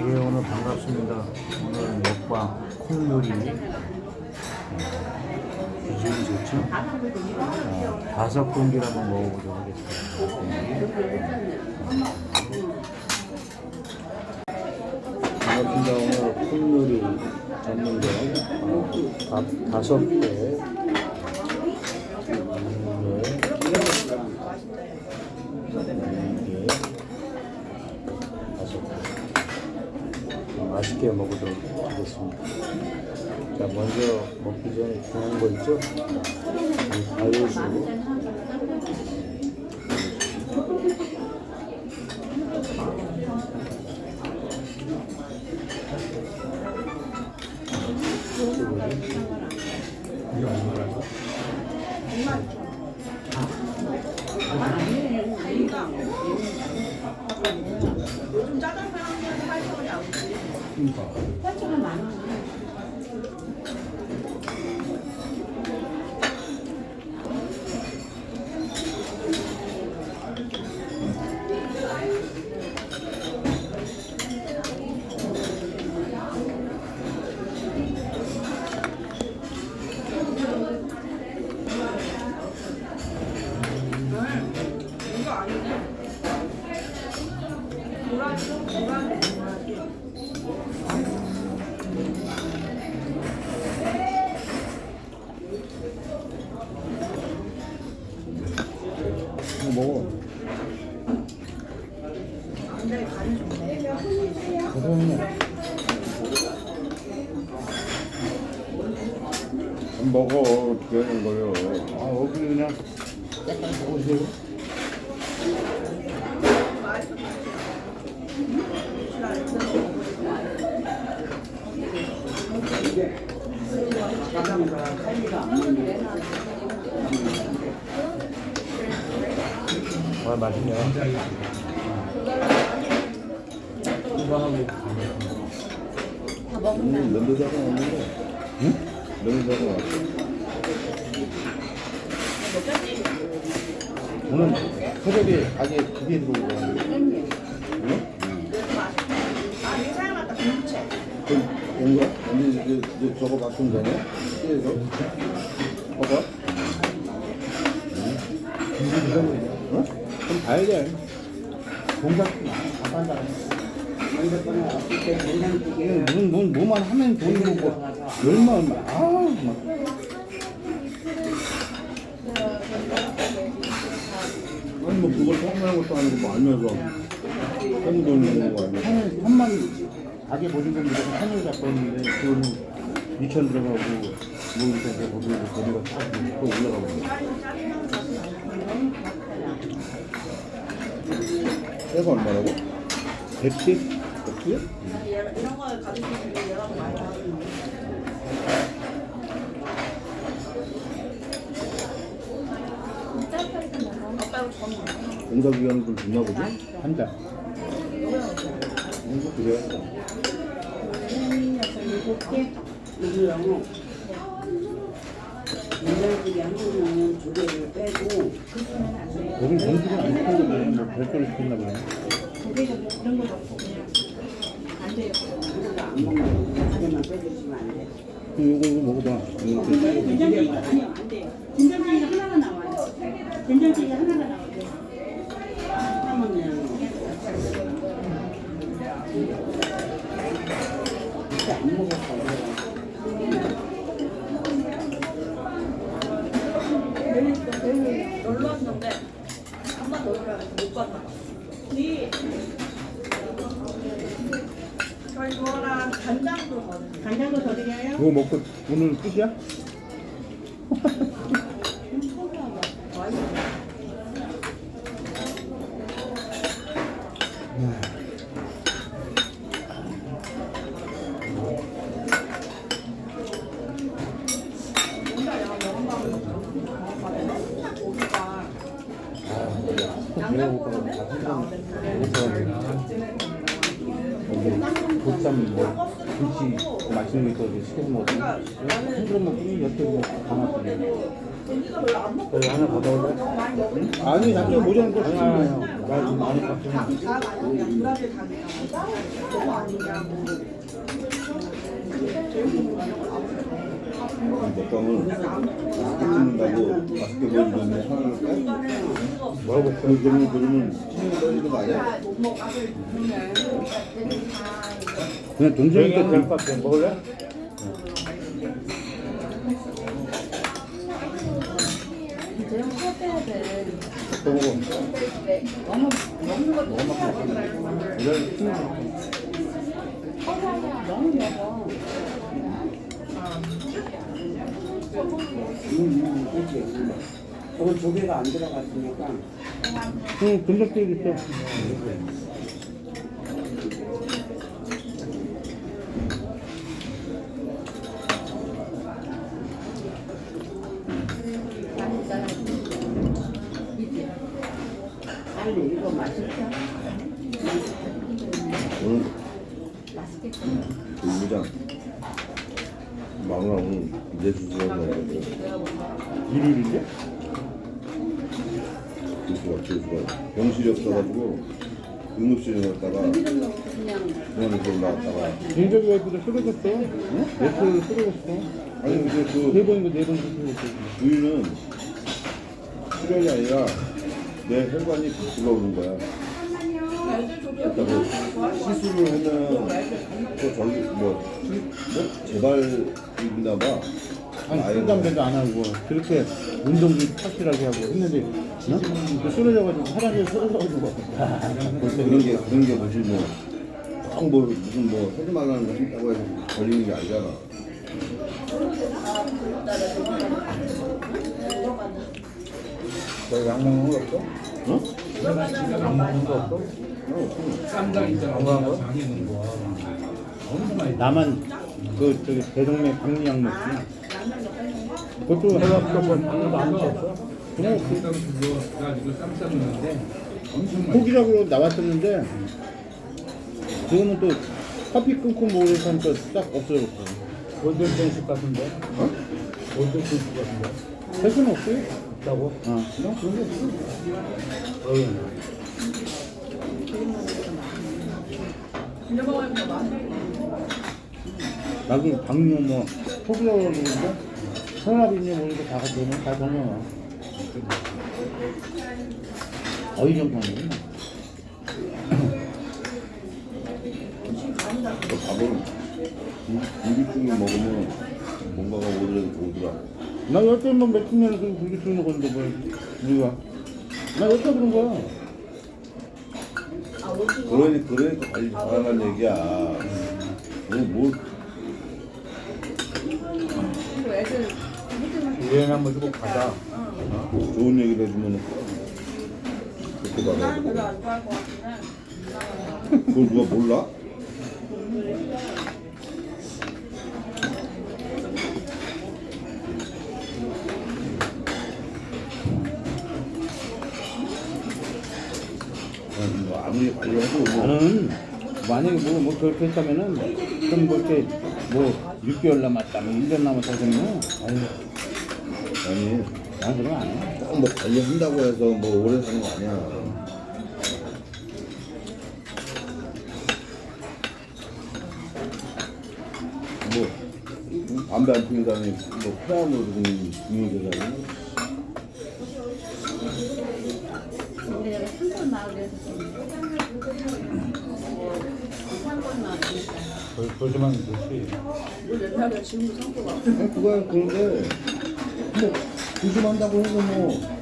예, 오늘 반갑습니다. 오늘 먹방 콩 요리 비주얼이 좋죠? 어, 다섯 공기를 한번 먹어보도록 하겠습니다. 반갑습니다. 오늘 콩 요리 전문점 어, 밥 다섯 개 이게 다섯 개 맛있게 먹도록 하겠습니다. 자, 먼저 먹기 전에 중요한 거 있죠? 요 아, 맛있네요. 오늘 면도자가 왔는데. 응? 면도자가 왔어. 오늘 새벽에 아예 그게 들어오고 뭔가? 언니 이제, 이제 저거 바꾼 거네? 그래서 봐봐. 응? 좀 봐야 돼. 동작 잠깐 무슨 뭐, 뭐만 하면 돈이 고 얼마 아우 막. 아니 뭐 그걸 성공한 것도 아니고 뭐 알면서 한돈 있는 거 아니야? 한을 한만 가게 보신 분들은 한을 잡고 있는데 그거는 2천 들어가고 뭐 이렇게 해서 거기서 돈이가 딱또 올라가고 새가 얼마라고? 110? 100개? 이런 거 가지고 얘랑 많이 먹어. 공사 기간을 좀 줬나 보지? 한 달. 응, 그래. 이거요. 인간들이 한 번은 두 개를 빼고 여기 공식은 안 시켰나 보네. 뭐 별도로 시켰나 보네. 누가 안 먹는 거 두 개만 빼주시면 안 돼. 그럼 이거 이거 먹어봐. 이거 그 된장찌개 아니요 안 돼. 된장찌개가 하나가 나와요. 된장찌개 하나가 나와요. 하면은 진짜 안 먹었어. 놀러 왔는데 한번더 놀러야 못 갔나 봐. 네. 저희 그거랑 간장도 더 드세요. 간장도 더 드려요? 이거 먹고 오늘 끝이야? 배워볼까 봐 여기 보쌈 뭐 김치 맛있는 거 있어 시켜서 먹었더니 한 그릇 먹더니 옆에 뭐 담았더니 여기 하나 더 먹을래? 아니 나중에 모자는 거 아니 아니 나 많이 깎으면 먹방을 찍는다고 맛있게 보여주는데 하나를 빼? 뭐라고 그 그러면 그러면 신경 떨리는 거 아니야? 그냥 동생이니까 해도 될것 같아 먹을래? 살 빼야 돼. 또 먹어 너무 먹는 거 너무 먹어. 이런 술 너무 먹어. 음, 그치. 저거 조개가 안 들어갔으니까. 응 금박대기 있어 빨리 이거 맛있어. 오늘 그 부장 마누라 오늘 내주시라고 하는데 일일인데? 교수가 병실이 없어가지고 응급실에 갔다가 병원에서 올라왔다가 진작에 와이프도 쓰러졌어 넷플릭스 쓰러졌어 아니 근데 그 네 번인가 네번 쓰러졌어 부인은 출혈이 아니라 내 혈관이 바뀌어 오는 거야. 그렇다고 시술을 하면 또 저기 뭐, 뭐 재발이나 봐. 아니 아이고. 술 담배도 안 하고 그렇게 운동 좀 확실하게 하고 했는데 어? 그 쓰러져가지고 사람이 쓰러져가지고 그런 게 그런 게 무슨 뭐꽉뭐 무슨 뭐 하지 말라는 거 했다고 해서 걸리는 게 아니잖아. 너약 먹는 거 없어? 응? 약 먹는 거 없어? 쌈장 있잖아. 건강한 거? 장에 있는 거. 엄청 많이. 나만 그 저기 대동맥 박리약 먹지 그것도 해갖고 뭐 방도 안 쳤어? 그냥 그냥 그거 쌈 싸먹는데 엄청 많이. 포기라고 나왔었는데 지금은 또 커피 끊고 먹으려고 하니까 딱 없어졌어 골든펜스 같은데? 어? 골든펜스 같은데? 패스는 없어요? 없다고? 어 그냥 그런 게 없어 어이 맛있어. 나도 당뇨 뭐 포기라고 그러는데 혈압이냐 뭐니까 다 되면 다 정해 어이 정도는. 그 밥을 공기중에 먹으면 뭔가가 오더라 오더라. 나 여태 뭐 며칠 년에 그 쓰는 건데 뭐 우리가? 나 여태 그런 거야. 그러니 그러니까 관리 잘하는 얘기야. 뭐, 뭐 애들 유행 한번 주고 가자 좋은 얘기를 해주면 그렇게 나는 말하고 별로 안 좋아할 것 같은데. 그걸 누가 몰라? 아니, 뭐 아무리 관리해도 뭐 나는 만약에 뭐, 뭐 그렇게 했다면은 좀뭐 이렇게 뭐 6개월 남았다 뭐 1년 남았다 그러면 아유 아니 난 그런 거안 해. 꼭뭐 관리한다고 해서 뭐 오래 사는 거 아니야. 뭐 담배 안 피는 사람이 뭐 폐암으로 죽는 죽는 세상이 근데 내가 산골 마을에서 산골 마을이니까. 그, 그러지만 그렇지 우리 옛날에 지금도 산골 마을. 아니 그거야 그런데 뭐 조심한다고 해서 뭐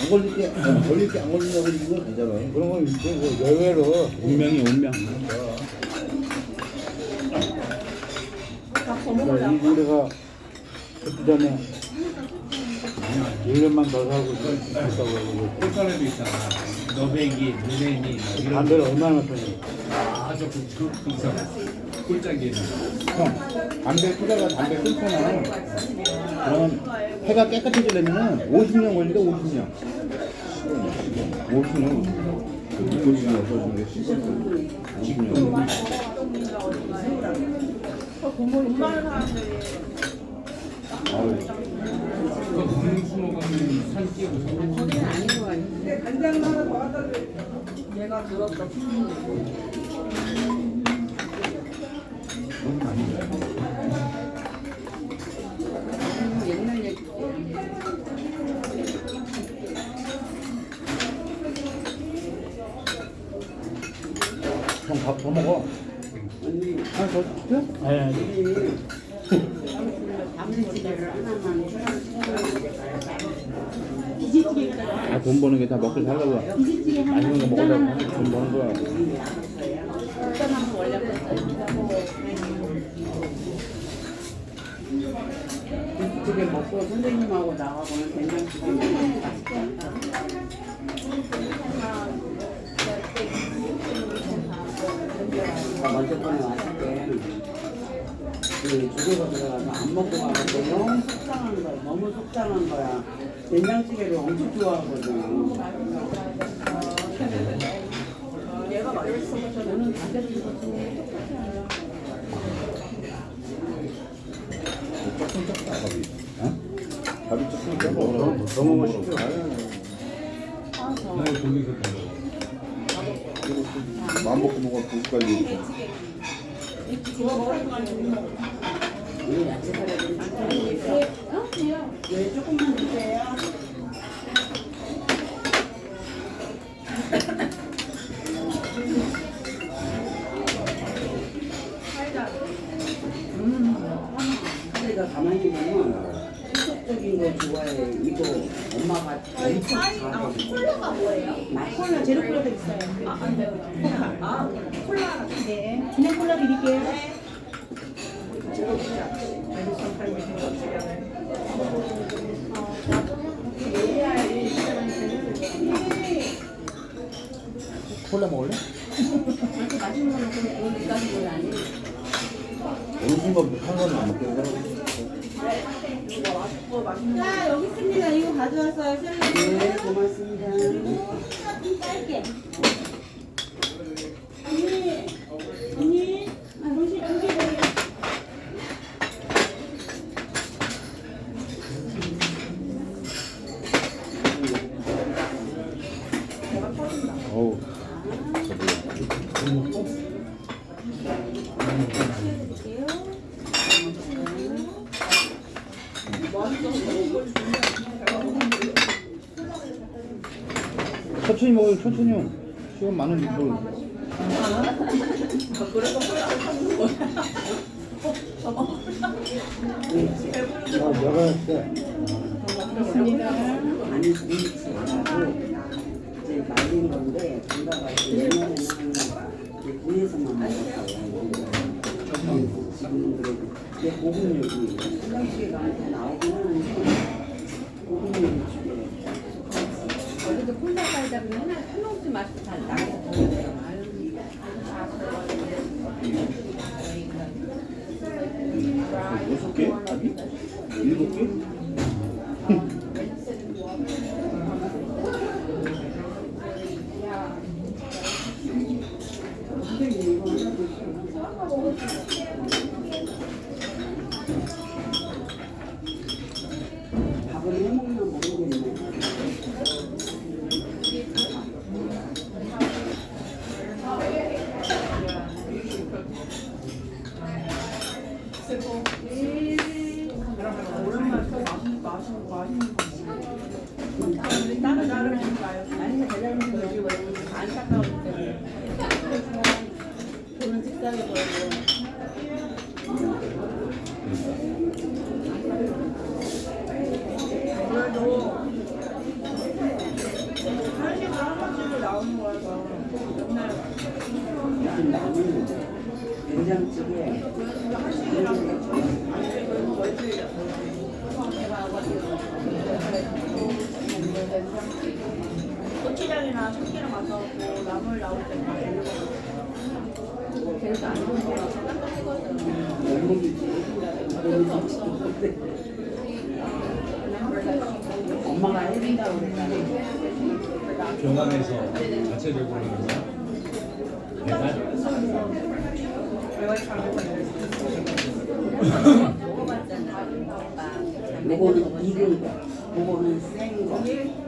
안 걸릴 게, 안 걸릴 게 안 걸린다고 이거 되잖아. 그런 건 이제 뭐 예외로 운명이 운명 그러니까. 이 우리가 그때 전에 1년만 더 살고 있다고 그러고 꼴사람도 있잖아. 눈에니 막 이런 담배를 얼마나 피니 아주 그 그사 꼴짝이는. 형 담배 피다가 담배 끊잖아 그러면 폐가 깨끗해지려면 50년 걸린다 50년 50년. 물고기가 없어지는 게 씹었어. 지금 돈 많은 사람들이 그 먹는 술 산기 무슨 얘가 들었던 밥더 먹어. 하나 더 줄게? 네. 아, 돈 버는 게 다 먹고 하나 아니면 먹으려고 하나 돈 버는 거야. 김치찌개 먹고 선생님하고 나가고는 된장찌개 먹으면 맛있겠다. 나 먼저 번에 왔을 때그 주소가 들어가서 안 먹고 가서 너무 속상한 거야. 너무 속상한 거야. 된장찌개를 엄청 좋아하거든. 얘가 맛있어. 저는 담배찌개 같은 조금 작다 밥이. 어? 밥이 조금 작아. 먹고 싶죠? 나 거기서. 마음 먹고 먹어 주세요. 내가 가만히 보면 희석적인 거 좋아해. 이거 엄마가 엄청 잘해. 콜라가 뭐예요? 콜라 제로 콜라도 있어요. 아, 안 돼요. 아, 콜라. 네. 그냥 콜라 드릴게요. 콜라 먹을래? 이렇게 맛있는 거 먹고 그런 비싸는 건 아니에요. 어느 순간부터 한 번은 안 먹게 되더라고. 자, 여기 있습니다. 이거 가져왔어요. 샐러드. 네, 고맙습니다. 좀 짧게. 언니, 언니, 아, 정신, 정신 차려. 어우. 천천히 먹어요, 천천히 형. 시간 많은데 뭘. 그래서 사는 거야. 아, 내가 했대. 아니 이제 말린 건데 건가가지고 군에서만 먹었어요. 지금은 그래도 이제 고급요리 화장실에 가면 다 나오긴 하는데 고급요리 집에 여기도 콜라 깔다 보면 하나, 한 옥수 맛이 다 나요. 여섯 개? 밥이? 일곱 개? 밥을 해먹나 모르겠네. 오랜만에 또 맛있는, 맛있는, 맛있는 거 먹어. 우리 다른 나름 해볼까요? 아니, 대단히 여기 왜 안타까우기 때문에. 돈은 식사해 버리고. 그래도 한식을 한 번씩 나오는 거라서 맨날 요즘 나는 된장찌개 고추장이 나 참기름 안 넣고 나물 나올 때만 그래서 안 좋은 거라서 엄마가 해준다고 그랬잖아. 경감에서 자체 적으로 하는 거야. 배달? 요거는 익은 거. 그거는 생 거.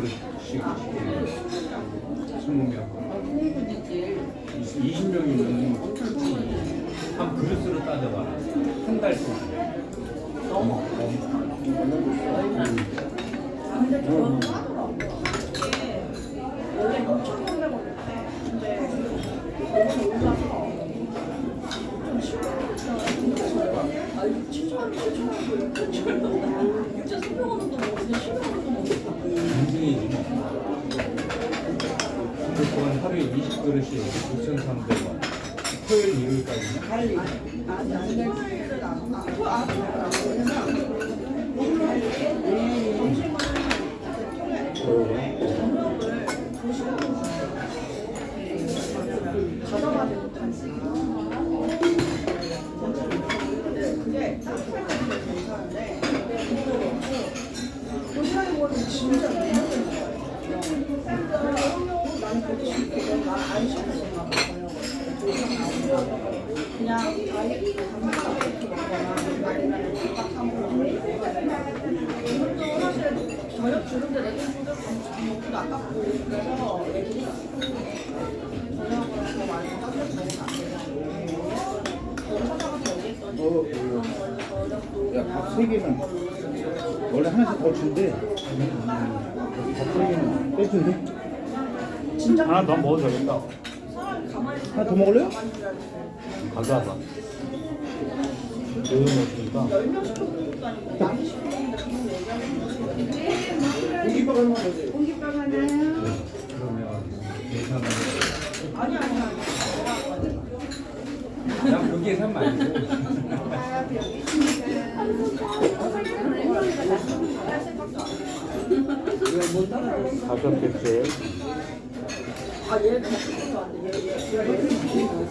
그릇씩 스무 명. 20명이면 한 그릇으로 따져봐라. 한 달 동안. 넘어. 근데 저는 하더라고. 이게 원래 6,300원인데 근데 너무 올라서 좀 심각했잖아. 아, 6,000원, 7,000원, 6,000원, 6,300원도 먹는데 10원도 먹었어. 인증이지 뭐. 그동안 하루에 20그릇이 6,300원. 토요일, 일요일까지는 빨리. 아니, 아니, 토요일은 안, 아, 토, 아, 진짜 얘기했더니 어, 그럼 원래 하나씩 더 준대. 밥세 개만 빼준대. 하나 더 먹어도 되겠다. 하나 더 먹을래요? 가져와봐. 너무 먹으니까. 10명 시켜먹는 것도 아니고 양이 시켜먹는데 그런 얘기하는 거지 고기밥 하나 먹어야지. 그러면 계산을. 아니 아니 아니 난그 계산 말고. 다섯 개째. 아, 얘 먹기도 안 돼. 얘, 얘.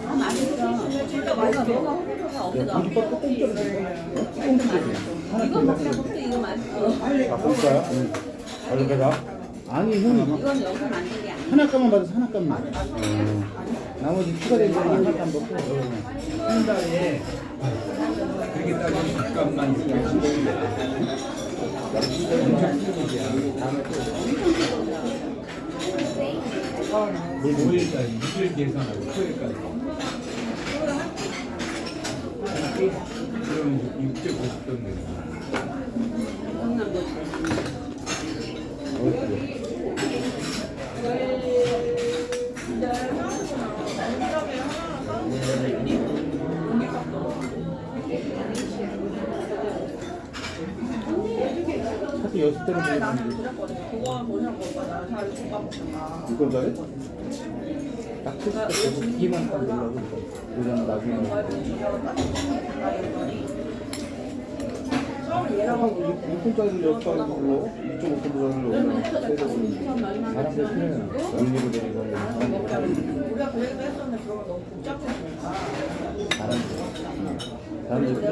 아, 맛있어. 진짜 맛있어. 너가 호불호가 없어. 또 이거 더 먹자, 먹자. 이거 맛있어. 아, 볼까요? 응. 얼른 가자. 아니, 형이 이건 여기서 만든 게 아니야. 하나 값만 받아서 하나 값만. 나머지 추가된 거는 하나 값 먹고. 한 달에 그렇게 따지면 밥값만 610원이야. 엄청 큰 일이야. 5일까지, 6일 계산하고 토요일까지. 그러면 650돈 되는 사실 여섯 대로 차라리 나는 보내면 그랬거든. 그거 뭐냐고 먹을 거야. 나는 차라리 국밥 먹든가. 이걸 잘해? 딱 했을 때 고기만 딱 넣으려고. 그냥 나중에. 처음에 얘랑 한 6분짜리 여섯 가지 불러. 2.5분짜리를 올려. 사람들 필요해요. 연기를 내리고 하려면 사람들 우리가 그 얘기도 했었는데 그러면 너무 복잡해지니까. 사람들 거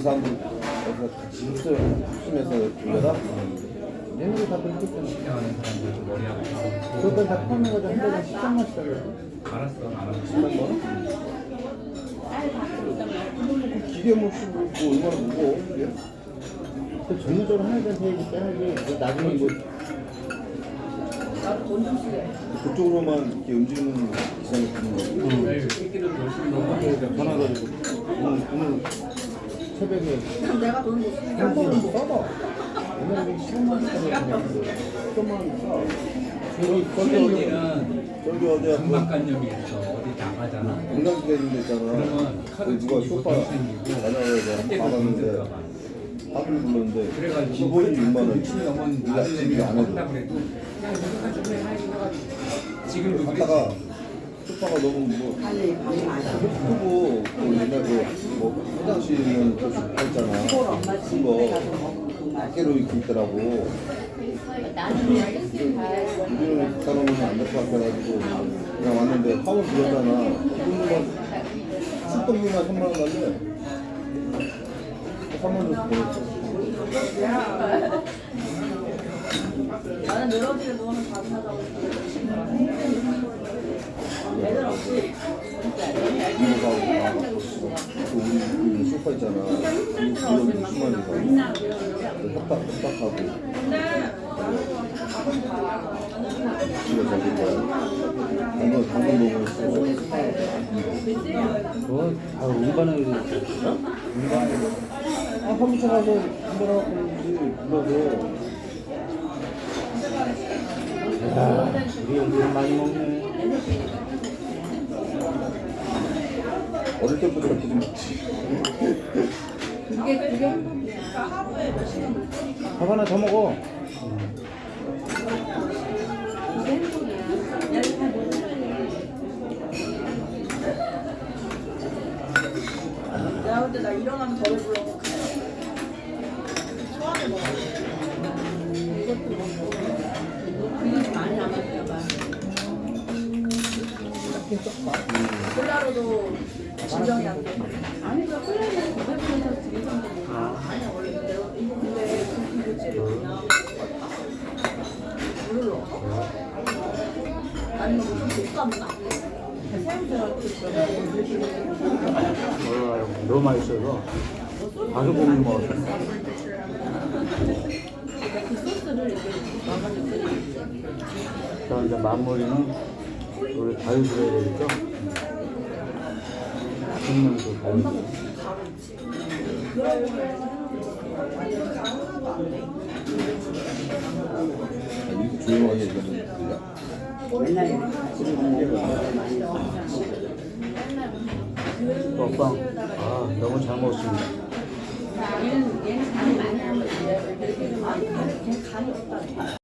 사람들 여기서 같이 있어요. 심해서 돌려다? 얘네들 다 그렇게 했잖아. 하는 사람들 머리 아프고. 그것까지 다 포함해 가지고 한 달에 10장만 시다 그랬어. 알았어, 알았어. 10만 원? 기계 못 쓰고 뭐 얼마나 무거워 이게? 그 전문적으로 하나 대한 세액이 빼야지 그 나중에 뭐 쓰게. 그쪽으로만 이렇게 움직이는 기사를 부는 거고. 아유, 새끼를 열심히 넣어. 전화가지고 오늘 오늘 새벽에 그냥 내가 돈못 쓰니까. 한 번은 써봐 옛날에 10만 원짜리 10만 원 써. 저기 저기 어디야, 그 강박관념이 있어. 어디 나가잖아. 건강기가 있는 데 있잖아. 그러면 카드 누가 쇼파 돈 가봤는데 돈들까 봐. 밥을 불렀는데 그래가지고 기본이 6만 원. 넘은 네가 아들내미 집이 안 한다. 그래도 그냥 이거 가지고 해 이거 가지고 지금도 그랬지. 갔다가 소파가 너무 뭐 아니 방이 아니야. 크고 그 옛날 그뭐 화장실은 그 소파 있잖아. 그걸 엄마 큰 친구네 거. 가서 먹은 그 맛. 밖으로 이렇게 있더라고. 우리는 사람은 안될 것 같아가지고 그냥 왔는데 화원 3만 원 달래. 3만 원 줬어. 나는 없이 이모가 그 우리 그 소파 있잖아. 이거 이거 수만이가 협박 협박하고. 집에 저기 뭐야. 아야 우리 엄청 많이 먹네 어릴 때부터 이렇게 좀 먹지. 밥 하나 더 먹어 근데 나 일어나면 덜 불러 소화를 먹어 많이 남았나 봐. 콜라로도 진정이 안 돼. 아니 그 콜라는 고백해서 드릴 정도는 아니야 원래 근데 그 그냥 물을 넣어서 아니면 무슨 못 감나? 어, 너무 맛있어서 다섯 봉지 먹었어 그 소스를 이렇게 나가지고 자 이제 마무리는 우리 다육을 해야 되겠죠? 생명수 이렇게 조용하게 먹방 아 너무 잘 먹었습니다 얘는 얘는 간이 많이 하면 돼. 아니 걔 간이 없다